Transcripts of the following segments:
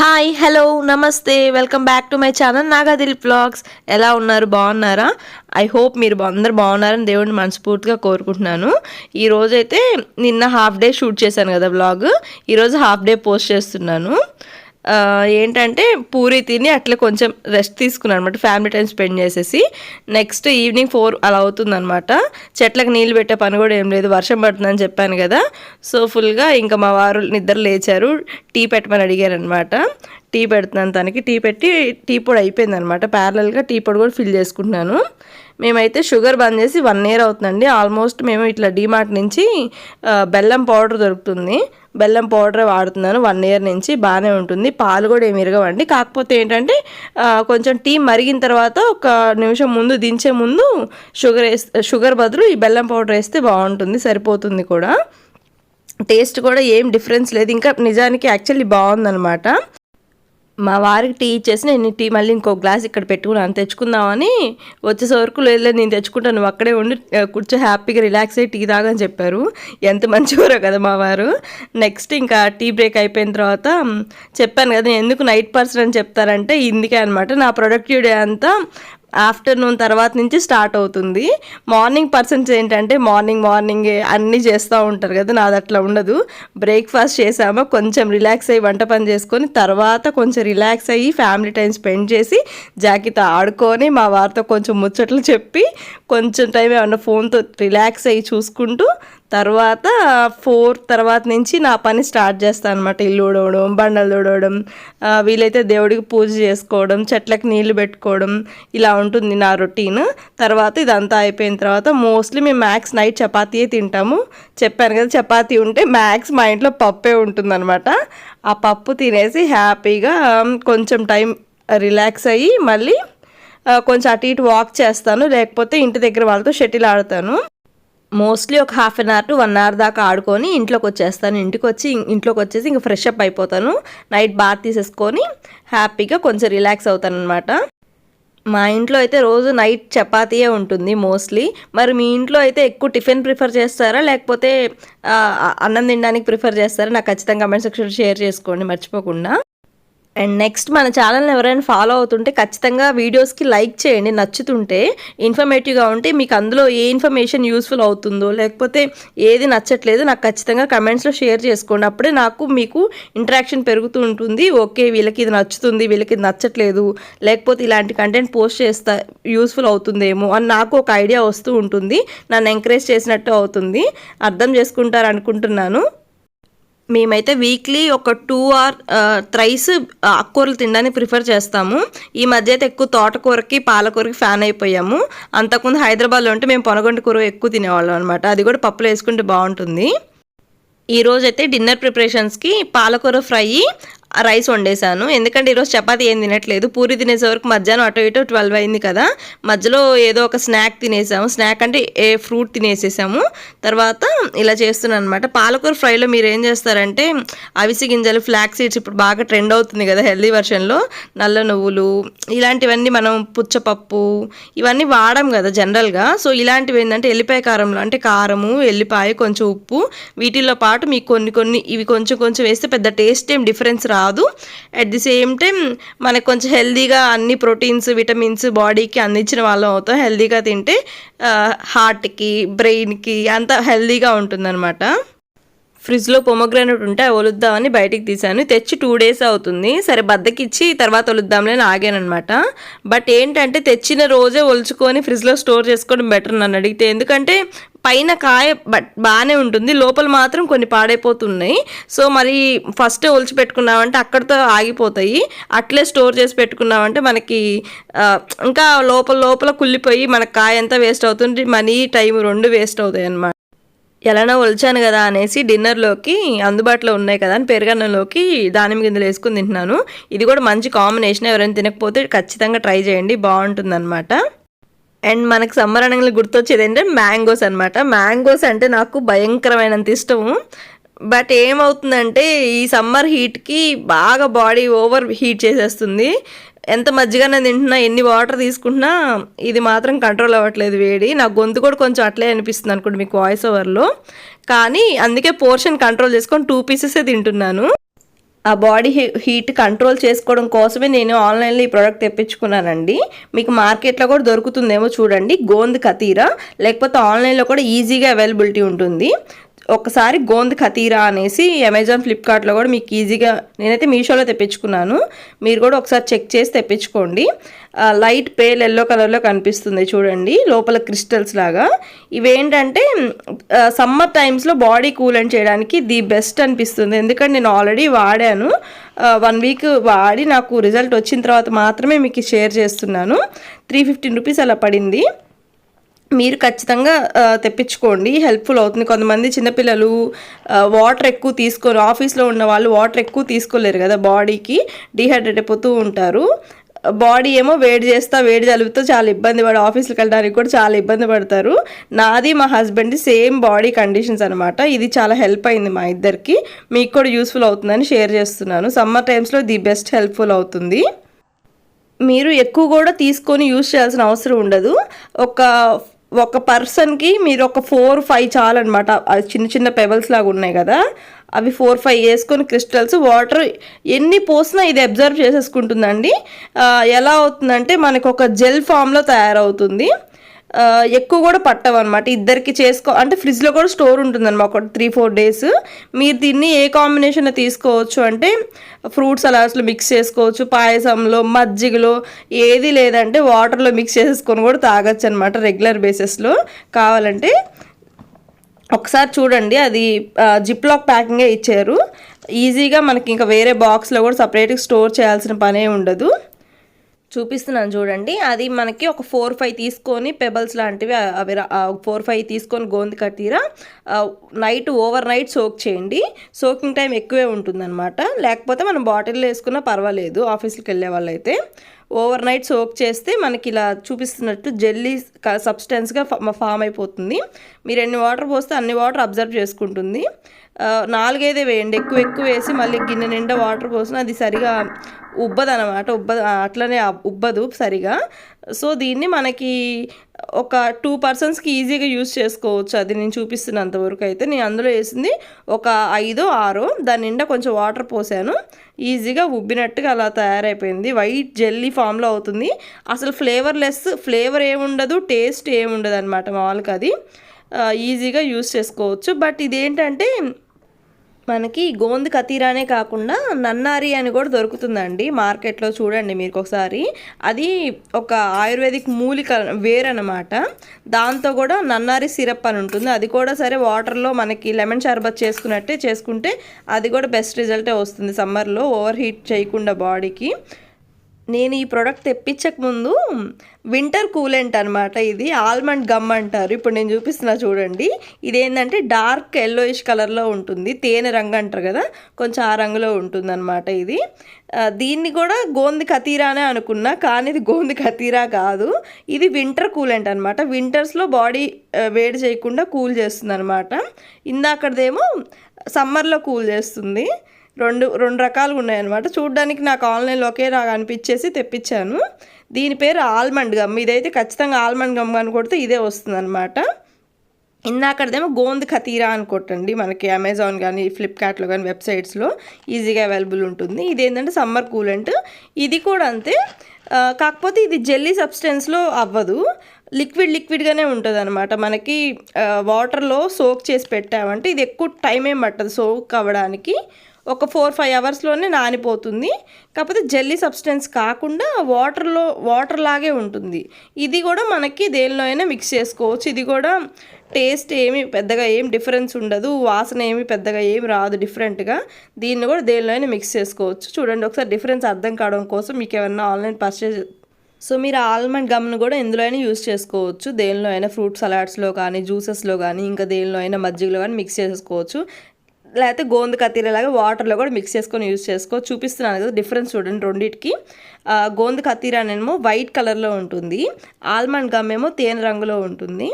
Hi hello నమస్తే welcome back to my channel Nagadil blogs ఎలా ఉన్నారు? బాగున్నారా? ఐ హోప్ మీరు అందరు బాగున్నారని దేవుడిని మనస్ఫూర్తిగా కోరుకుంటున్నాను. ఈరోజైతే అయితే నిన్న హాఫ్ డే షూట్ చేశాను కదా బ్లాగ్ ఈరోజు హాఫ్ డే పోస్ట్ చేస్తున్నాను. ఏంటంటే పూరి తిని అట్లా కొంచెం రెస్ట్ తీసుకున్నాను అనమాట ఫ్యామిలీ టైం స్పెండ్ చేసేసి నెక్స్ట్ ఈవినింగ్ ఫోర్ అలా అవుతుందనమాట చెట్లకు నీళ్ళు పెట్టే పని కూడా ఏం లేదు వర్షం పడుతుందని చెప్పాను కదా. సో ఫుల్గా ఇంకా మా వారు నిద్ర లేచారు టీ పెట్టమని అడిగారు అనమాట టీ పెడుతున్నాను తనకి టీ పెట్టి టీ పొడి అయిపోయింది అనమాట ప్యారలల్గా టీ పొడి కూడా ఫిల్ చేసుకుంటున్నాను. మేమైతే షుగర్ బంద్ చేసి వన్ ఇయర్ అవుతుందండి. ఆల్మోస్ట్ మేము ఇట్లా డీమార్ట్ నుంచి బెల్లం పౌడర్ దొరుకుతుంది. బెల్లం పౌడర్ వాడుతున్నాను. వన్ ఇయర్ నుంచి బాగానే ఉంటుంది. పాలు కూడా ఏమి ఇరగవండి. కాకపోతే ఏంటంటే కొంచెం టీ మరిగిన తర్వాత ఒక నిమిషం ముందు దించే ముందు షుగర్ వేస్తే షుగర్ బదులు ఈ బెల్లం పౌడర్ వేస్తే బాగుంటుంది. సరిపోతుంది కూడా. టేస్ట్ కూడా ఏం డిఫరెన్స్ లేదు. ఇంకా నిజానికి యాక్చువల్లీ బాగుందనమాట మా వారికి టీ ఇచ్చేసి నేను టీ మళ్ళీ ఇంకో గ్లాస్ ఇక్కడ పెట్టుకున్నాను తెచ్చుకుందామని వచ్చేసే వరకు లేదు లేదు నేను తెచ్చుకుంటాను నువ్వు అక్కడే ఉండి కూర్చో హ్యాపీగా రిలాక్స్ అయ్యి టీ తాగని చెప్పారు. ఎంత మంచివారో కదా మా వారు. నెక్స్ట్ ఇంకా టీ బ్రేక్ అయిపోయిన తర్వాత చెప్పాను కదా ఎందుకు నైట్ పర్సన్ అని చెప్తారంటే ఇందుకే అనమాట నా ప్రొడక్టివ్ డే అంతా ఆఫ్టర్నూన్ తర్వాత నుంచి స్టార్ట్ అవుతుంది. మార్నింగ్ పర్సన్స్ ఏంటంటే మార్నింగ్ మార్నింగ్ అన్నీ చేస్తూ ఉంటారు కదా నాది అట్లా ఉండదు. బ్రేక్ఫాస్ట్ చేసామా కొంచెం రిలాక్స్ అయ్యి వంట పని చేసుకొని తర్వాత కొంచెం రిలాక్స్ అయ్యి ఫ్యామిలీ టైం స్పెండ్ చేసి జాకీతో ఆడుకొని మా వారితో కొంచెం ముచ్చట్లు చెప్పి కొంచెం టైం ఏమన్నా ఫోన్తో రిలాక్స్ అయ్యి చూసుకుంటూ తర్వాత ఫోర్ తర్వాత నుంచి నా పని స్టార్ట్ చేస్తాను అనమాట ఇల్లు ఊడవడం బండలు తుడవడం వీలైతే దేవుడికి పూజ చేసుకోవడం చెట్లకు నీళ్ళు పెట్టుకోవడం ఇలా ఉంటుంది నా రొటీన్. తర్వాత ఇదంతా అయిపోయిన తర్వాత మోస్ట్లీ మేము మ్యాక్స్ నైట్ చపాతీయే తింటాము. చెప్పాను కదా చపాతీ ఉంటే మ్యాక్స్ మా ఇంట్లో పప్పే ఉంటుందన్నమాట. ఆ పప్పు తినేసి హ్యాపీగా కొంచెం టైం రిలాక్స్ అయ్యి మళ్ళీ కొంచెం అటు ఇటు వాక్ చేస్తాను. లేకపోతే ఇంటి దగ్గర వాళ్ళతో షటిల్ ఆడతాను. మోస్ట్లీ ఒక half an hour to one hour దాకా ఆడుకొని ఇంట్లోకి వచ్చేస్తాను ఇంటికి వచ్చి ఇంట్లోకి వచ్చేసి ఇంకా ఫ్రెష్ అప్ అయిపోతాను. నైట్ బాత్ తీసేసుకొని హ్యాపీగా కొంచెం రిలాక్స్ అవుతాను అనమాట మా ఇంట్లో అయితే రోజు నైట్ చపాతీయే ఉంటుంది మోస్ట్లీ మరి మీ ఇంట్లో అయితే ఎక్కువ టిఫిన్ ప్రిఫర్ చేస్తారా? లేకపోతే అన్నం తినడానికి ప్రిఫర్ చేస్తారా? నాకు ఖచ్చితంగా కమెంట్ సెక్షన్ షేర్ చేసుకోండి మర్చిపోకుండా. అండ్ నెక్స్ట్ మన ఛానల్ని ఎవరైనా ఫాలో అవుతుంటే ఖచ్చితంగా వీడియోస్కి లైక్ చేయండి. నచ్చుతుంటే ఇన్ఫర్మేటివ్గా ఉంటే మీకు అందులో ఏ ఇన్ఫర్మేషన్ యూస్ఫుల్ అవుతుందో లేకపోతే ఏది నచ్చట్లేదు నాకు ఖచ్చితంగా కమెంట్స్లో షేర్ చేసుకోండి. అప్పుడే నాకు మీకు ఇంటరాక్షన్ పెరుగుతూ ఉంటుంది. ఓకే వీళ్ళకి ఇది నచ్చుతుంది వీళ్ళకి ఇది నచ్చట్లేదు లేకపోతే ఇలాంటి కంటెంట్ పోస్ట్ చేస్తా యూస్ఫుల్ అవుతుందేమో అని నాకు ఒక ఐడియా వస్తూ ఉంటుంది. నన్ను ఎంకరేజ్ చేసినట్టు అవుతుంది. అర్థం చేసుకుంటారు అనుకుంటున్నాను మేమైతే వీక్లీ ఒక టూ ఆర్ త్రైస్ ఆకుకూరలు తినడానికి ప్రిఫర్ చేస్తాము. ఈ మధ్య అయితే ఎక్కువ తోటకూరకి పాలకూరకి ఫ్యాన్ అయిపోయాము. అంతకుముందు హైదరాబాద్లో ఉంటే మేము పొనగొండ కూర ఎక్కువ తినేవాళ్ళం అనమాట అది కూడా పప్పులో వేసుకుంటే బాగుంటుంది. ఈరోజైతే అయితే డిన్నర్ ప్రిపరేషన్స్కి పాలకూర ఫ్రై రైస్ వండేసాను ఎందుకంటే ఈరోజు చపాతీ ఏం తినట్లేదు. పూరి తినేసే వరకు మధ్యాహ్నం అటు ఇటు ట్వెల్వ్ అయింది కదా. మధ్యలో ఏదో ఒక స్నాక్ తినేసాము. స్నాక్ అంటే ఏ ఫ్రూట్ తినేసేసాము. తర్వాత ఇలా చేస్తున్నాను అనమాట పాలకూర ఫ్రైలో మీరు ఏం చేస్తారంటే అవిసి గింజలు ఫ్లాక్ సీడ్స్ ఇప్పుడు బాగా ట్రెండ్ అవుతుంది కదా హెల్దీ వర్షన్లో. నల్ల నువ్వులు ఇలాంటివన్నీ మనం పుచ్చపప్పు ఇవన్నీ వాడం కదా జనరల్గా. సో ఇలాంటివి ఏంటంటే ఎల్లిపాయ కారంలో అంటే కారము ఎల్లిపాయ కొంచెం ఉప్పు. వీటిల్లో పాటు మీకు కొన్ని కొన్ని ఇవి కొంచెం కొంచెం వేస్తే పెద్ద టేస్ట్ ఏం డిఫరెన్స్ రాదు అట్ ది సేమ్ టైం మనకు కొంచెం హెల్దీగా అన్ని ప్రోటీన్స్ విటమిన్స్ బాడీకి అందించిన వాళ్ళం అవుతాం. హెల్దీగా తింటే హార్ట్కి బ్రెయిన్కి అంత హెల్దీగా ఉంటుందన్నమాట. ఫ్రిడ్జ్లో పొమగ్రానైట్ ఉంటే అవి బయటికి తీశాను. తెచ్చి టూ డేస్ అవుతుంది. సరే బద్దకిచ్చి తర్వాత ఒలుద్దాంలే ఆగానమాట బట్ ఏంటంటే తెచ్చిన రోజే ఒలుచుకొని ఫ్రిడ్జ్లో స్టోర్ చేసుకోవడం బెటర్ నన్ను అడిగితే. ఎందుకంటే పైన కాయ బట్ బాగానే ఉంటుంది. లోపల మాత్రం కొన్ని పాడైపోతున్నాయి. సో మరి ఫస్టే ఒలిచి పెట్టుకున్నామంటే అక్కడితో ఆగిపోతాయి. అట్లే స్టోర్ చేసి పెట్టుకున్నామంటే మనకి ఇంకా లోపల లోపల కుళ్ళిపోయి మన కాయ ఎంత వేస్ట్ అవుతుంది? మనీ టైం రెండు వేస్ట్ అవుతాయి అన్నమాట. ఎలానో ఒలిచాను కదా అనేసి డిన్నర్లోకి అందుబాటులో ఉన్నాయి కదా అని పెరుగన్నంలోకి దానిమ్మ గింజలు వేసుకుని తింటున్నాను. ఇది కూడా మంచి కాంబినేషన్. ఎవరైనా తినకపోతే ఖచ్చితంగా ట్రై చేయండి. బాగుంటుందన్నమాట. అండ్ మనకు సమ్మర్ అనగానే గుర్తొచ్చేది ఏంటంటే మ్యాంగోస్ అనమాట మ్యాంగోస్ అంటే నాకు భయంకరమైనంత ఇష్టము బట్ ఏమవుతుందంటే ఈ సమ్మర్ హీట్కి బాగా బాడీ ఓవర్ హీట్ చేసేస్తుంది. ఎంత మజ్జిగన తింటున్నా ఎన్ని వాటర్ తీసుకుంటున్నా ఇది మాత్రం కంట్రోల్ అవ్వట్లేదు వేడి. నా గొంతు కూడా కొంచెం అట్లే అనిపిస్తుంది అనుకోండి మీకు వాయిస్ ఓవర్లో కానీ అందుకే పోర్షన్ కంట్రోల్ చేసుకొని టూ పీసెసే తింటున్నాను. ఆ బాడీ హీట్ కంట్రోల్ చేసుకోవడం కోసమే నేను ఆన్లైన్లో ఈ ప్రోడక్ట్ తెప్పించుకున్నానండి. మీకు మార్కెట్లో కూడా దొరుకుతుందేమో చూడండి. గోంద్ కతీరా లేకపోతే ఆన్లైన్లో కూడా ఈజీగా అవైలబిలిటీ ఉంటుంది. ఒకసారి గోంద్ ఖతీరా అనేసి అమెజాన్ ఫ్లిప్కార్ట్లో కూడా మీకు ఈజీగా నేనైతే మీషోలో తెప్పించుకున్నాను. మీరు కూడా ఒకసారి చెక్ చేసి తెప్పించుకోండి. లైట్ పేల్ ఎల్లో కలర్లో కనిపిస్తుంది చూడండి లోపల క్రిస్టల్స్ లాగా. ఇవేంటంటే సమ్మర్ టైమ్స్లో బాడీ కూలెంట్ చేయడానికి ది బెస్ట్ అనిపిస్తుంది. ఎందుకంటే నేను ఆల్రెడీ వాడాను. వన్ వీక్ వాడి నాకు రిజల్ట్ వచ్చిన తర్వాత మాత్రమే మీకు షేర్ చేస్తున్నాను. త్రీ ఫిఫ్టీన్ రూపీస్ అలా పడింది. మీరు ఖచ్చితంగా తెప్పించుకోండి. హెల్ప్ఫుల్ అవుతుంది. కొంతమంది చిన్నపిల్లలు వాటర్ ఎక్కువ తీసుకోరు. ఆఫీస్లో ఉన్న వాళ్ళు వాటర్ ఎక్కువ తీసుకోలేరు కదా బాడీకి. డిహైడ్రేట్ అయిపోతూ ఉంటారు. బాడీ ఏమో వేడి చేస్తా వేడి జలుబుతో చాలా ఇబ్బంది పడి ఆఫీస్కి వెళ్ళడానికి కూడా చాలా ఇబ్బంది పడతారు. నాది మా హస్బెండ్ది సేమ్ బాడీ కండిషన్స్ అనమాట ఇది చాలా హెల్ప్ అయింది మా ఇద్దరికి. మీకు కూడా యూస్ఫుల్ అవుతుందని షేర్ చేస్తున్నాను. సమ్మర్ టైమ్స్లో ది బెస్ట్ హెల్ప్ఫుల్ అవుతుంది. మీరు ఎక్కువ కూడా తీసుకొని యూస్ చేయాల్సిన అవసరం ఉండదు. ఒక ఒక పర్సన్కి మీరు ఒక ఫోర్ ఫైవ్ చాలన్నమాట. చిన్న చిన్న పెబల్స్ లాగా ఉన్నాయి కదా. అవి ఫోర్ ఫైవ్ వేసుకొని క్రిస్టల్స్ వాటర్ ఎన్ని పోసినా ఇది అబ్జర్వ్ చేసేసుకుంటుందండి. ఎలా అవుతుందంటే మనకు ఒక జెల్ ఫామ్లో తయారవుతుంది. ఎక్కువ కూడా పట్టవు అనమాట ఇద్దరికి చేసుకో అంటే ఫ్రిడ్జ్లో కూడా స్టోర్ ఉంటుందన్నమాట. ఒక త్రీ ఫోర్ డేస్. మీరు దీన్ని ఏ కాంబినేషన్లో తీసుకోవచ్చు అంటే ఫ్రూట్స్ అలాస్లో మిక్స్ చేసుకోవచ్చు. పాయసంలో మజ్జిగలో ఏది లేదంటే వాటర్లో మిక్స్ చేసుకొని కూడా తాగొచ్చు అనమాట రెగ్యులర్ బేసిస్లో కావాలంటే ఒకసారి చూడండి. అది జిప్లాక్ ప్యాకింగే ఇచ్చారు. ఈజీగా మనకి ఇంకా వేరే బాక్స్లో కూడా సపరేట్గా స్టోర్ చేయాల్సిన పనే ఉండదు. చూపిస్తున్నాను చూడండి. అది మనకి ఒక ఫోర్ ఫైవ్ తీసుకొని పెబల్స్ లాంటివి అవి ఫోర్ ఫైవ్ తీసుకొని గోంది కట్టిరా నైట్ ఓవర్ నైట్ సోక్ చేయండి. సోకింగ్ టైం ఎక్కువే ఉంటుందన్నమాట. లేకపోతే మనం బాటిల్లో వేసుకున్నా పర్వాలేదు ఆఫీస్కి వెళ్ళే వాళ్ళైతే. ఓవర్ నైట్ సోక్ చేస్తే మనకి ఇలా చూపిస్తున్నట్టు జెల్లీ సబ్స్టెన్స్గా ఫామ్ అయిపోతుంది. మీరు ఎన్ని వాటర్ పోస్తే అన్ని వాటర్ అబ్జర్వ్ చేసుకుంటుంది. నాలుగైదే వేయండి. ఎక్కువ ఎక్కువ వేసి మళ్ళీ గిన్నె నిండా వాటర్ పోసిన అది సరిగా ఉబ్బదు అనమాట ఉబ్బ అట్లనే ఉబ్బదు సరిగా. సో దీన్ని మనకి ఒక టూ పర్సన్స్కి ఈజీగా యూజ్ చేసుకోవచ్చు. అది నేను చూపిస్తున్నంత వరకు అయితే. నేను అందులో వేసింది ఒక ఐదో ఆరో. దాని నిండా కొంచెం వాటర్ పోసాను. ఈజీగా ఉబ్బినట్టుగా అలా తయారైపోయింది. వైట్ జెల్లీ ఫామ్లో అవుతుంది. అసలు ఫ్లేవర్లెస్ ఫ్లేవర్ ఏముండదు టేస్ట్ ఏముండదు అనమాట మామూలుగా అది. ఈజీగా యూజ్ చేసుకోవచ్చు. బట్ ఇదేంటంటే మనకి గోంద్ కతీరానే కాకుండా నన్నారి అని కూడా దొరుకుతుందండి మార్కెట్లో చూడండి మీరు ఒకసారి. అది ఒక ఆయుర్వేదిక్ మూలిక వేరనమాట దాంతో కూడా నన్నారి సిరప్ అని ఉంటుంది. అది కూడా సరే వాటర్లో మనకి లెమన్ షర్బత్ చేసుకున్నట్టే చేసుకుంటే అది కూడా బెస్ట్ రిజల్టే వస్తుంది సమ్మర్లో. ఓవర్ హీట్ చేయకుండా బాడీకి. నేను ఈ ప్రోడక్ట్ తెప్పించక ముందు వింటర్ కూలెంట్ అనమాట ఇది ఆల్మండ్ గమ్ అంటారు. ఇప్పుడు నేను చూపిస్తున్నా చూడండి. ఇదేంటంటే డార్క్ ఎల్లోయిష్ కలర్లో ఉంటుంది. తేనె రంగు అంటారు కదా కొంచెం ఆ రంగులో ఉంటుంది అనమాట ఇది దీన్ని కూడా గోంది కతీరానే అనుకున్నా కానీ ఇది గోంది కతీరా కాదు. ఇది వింటర్ కూలెంట్ అనమాట వింటర్స్లో బాడీ వేడి చేయకుండా కూల్ చేస్తుంది అనమాట ఇందాకదేమో సమ్మర్లో కూల్ చేస్తుంది. రెండు రెండు రకాలుగా ఉన్నాయన్నమాట. చూడడానికి నాకు ఆన్లైన్లో ఒకే నాకు అనిపించేసి తెప్పించాను. దీని పేరు ఆల్మండ్ గమ్. ఇదైతే ఖచ్చితంగా ఆల్మండ్ గమ్ అని కొడితే ఇదే వస్తుందన్నమాట. ఇందాకడదేమో గోంద్ ఖతీరా అని కొట్టండి. మనకి అమెజాన్ కానీ ఫ్లిప్కార్ట్లో కానీ వెబ్సైట్స్లో ఈజీగా అవైలబుల్ ఉంటుంది. ఇదేంటంటే సమ్మర్ కూలెంట్. ఇది కూడా అంతే. కాకపోతే ఇది జెల్లీ సబ్స్టెన్స్లో అవ్వదు. లిక్విడ్ లిక్విడ్గానే ఉంటుంది అనమాట మనకి వాటర్లో సోక్ చేసి పెట్టామంటే ఇది ఎక్కువ టైం ఏం పట్టదు సోక్ అవ్వడానికి. ఒక ఫోర్ ఫైవ్ అవర్స్లోనే నానిపోతుంది. కాకపోతే జల్లీ సబ్స్టెన్స్ కాకుండా వాటర్లో వాటర్ లాగే ఉంటుంది. ఇది కూడా మనకి దేనిలో అయినా మిక్స్ చేసుకోవచ్చు. ఇది కూడా టేస్ట్ ఏమి పెద్దగా ఏం డిఫరెన్స్ ఉండదు. వాసన ఏమి పెద్దగా ఏం రాదు డిఫరెంట్గా దీన్ని కూడా దేనిలో అయినా మిక్స్ చేసుకోవచ్చు. చూడండి ఒకసారి డిఫరెన్స్ అర్థం కావడం కోసం మీకు ఏమన్నా ఆన్లైన్ పర్చేజ్ సో మీరు ఆల్మండ్ గమ్ను కూడా ఎందులో అయినా యూస్ చేసుకోవచ్చు. దేనిలో అయినా ఫ్రూట్ సలాడ్స్లో కానీ జ్యూసెస్లో కానీ ఇంకా దేనిలో అయినా మజ్జిగలో కానీ మిక్స్ చేసుకోవచ్చు. లేకపోతే గోంద కత్తిరలాగా వాటర్లో కూడా మిక్స్ చేసుకొని యూజ్ చేసుకో చూపిస్తున్నాను కదా డిఫరెన్స్ చూడండి రెండింటికి. గోంద కత్తిర అనేమో వైట్ కలర్లో ఉంటుంది. ఆల్మండ్ గమ్ ఏమో తేనె రంగులో ఉంటుంది.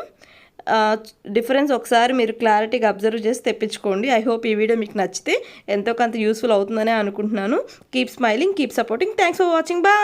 డిఫరెన్స్ ఒకసారి మీరు క్లారిటీగా అబ్జర్వ్ చేసి తెప్పించుకోండి. ఐ హోప్ ఈ వీడియో మీకు నచ్చితే ఎంతో కొంత యూస్ఫుల్ అవుతుందనే అనుకుంటున్నాను. Keep smiling keep supporting. Thanks for watching. బా